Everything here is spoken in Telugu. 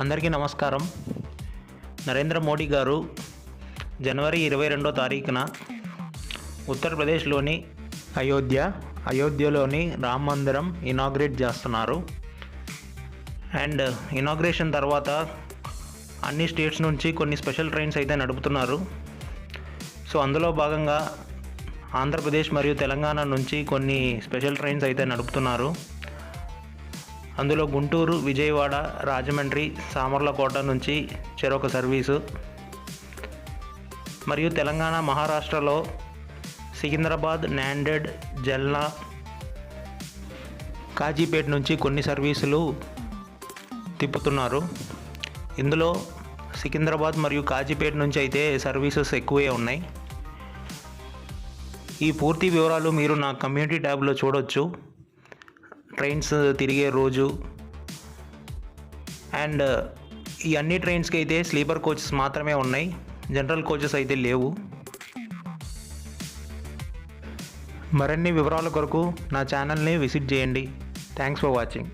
అందరికీ నమస్కారం. నరేంద్ర మోడీ గారు జనవరి ఇరవై రెండో తారీఖున ఉత్తరప్రదేశ్లోని అయోధ్య అయోధ్యలోని రామ మందిరం ఇనాగ్రేట్ చేస్తున్నారు. అండ్ ఇనాగ్రేషన్ తర్వాత అన్ని స్టేట్స్ నుంచి కొన్ని స్పెషల్ ట్రైన్స్ అయితే నడుపుతున్నారు. సో అందులో భాగంగా ఆంధ్రప్రదేశ్ మరియు తెలంగాణ నుంచి కొన్ని స్పెషల్ ట్రైన్స్ అయితే నడుపుతున్నారు. అందులో గుంటూరు విజయవాడ రాజమండ్రి సామర్లకోట నుంచి చెరొక సర్వీసు. మరియు తెలంగాణ మహారాష్ట్రలో సికింద్రాబాద్ నాండెడ్ జల్నా కాజీపేట్ నుంచి కొన్ని సర్వీసులు తిప్పుతున్నారు. ఇందులో సికింద్రాబాద్ మరియు కాజీపేట్ నుంచి అయితే సర్వీసెస్ ఎక్కువే ఉన్నాయి. ఈ పూర్తి వివరాలు మీరు నా కమ్యూనిటీ ట్యాబ్లో చూడొచ్చు. ట్రైన్స్ తిరిగే రోజు. అండ్ ఈ అన్ని ట్రైన్స్కి అయితే స్లీపర్ కోచెస్ మాత్రమే ఉన్నాయి. జనరల్ కోచెస్ అయితే లేవు. మరిన్ని వివరాల కొరకు నా ఛానల్ని విజిట్ చేయండి. Thanks for watching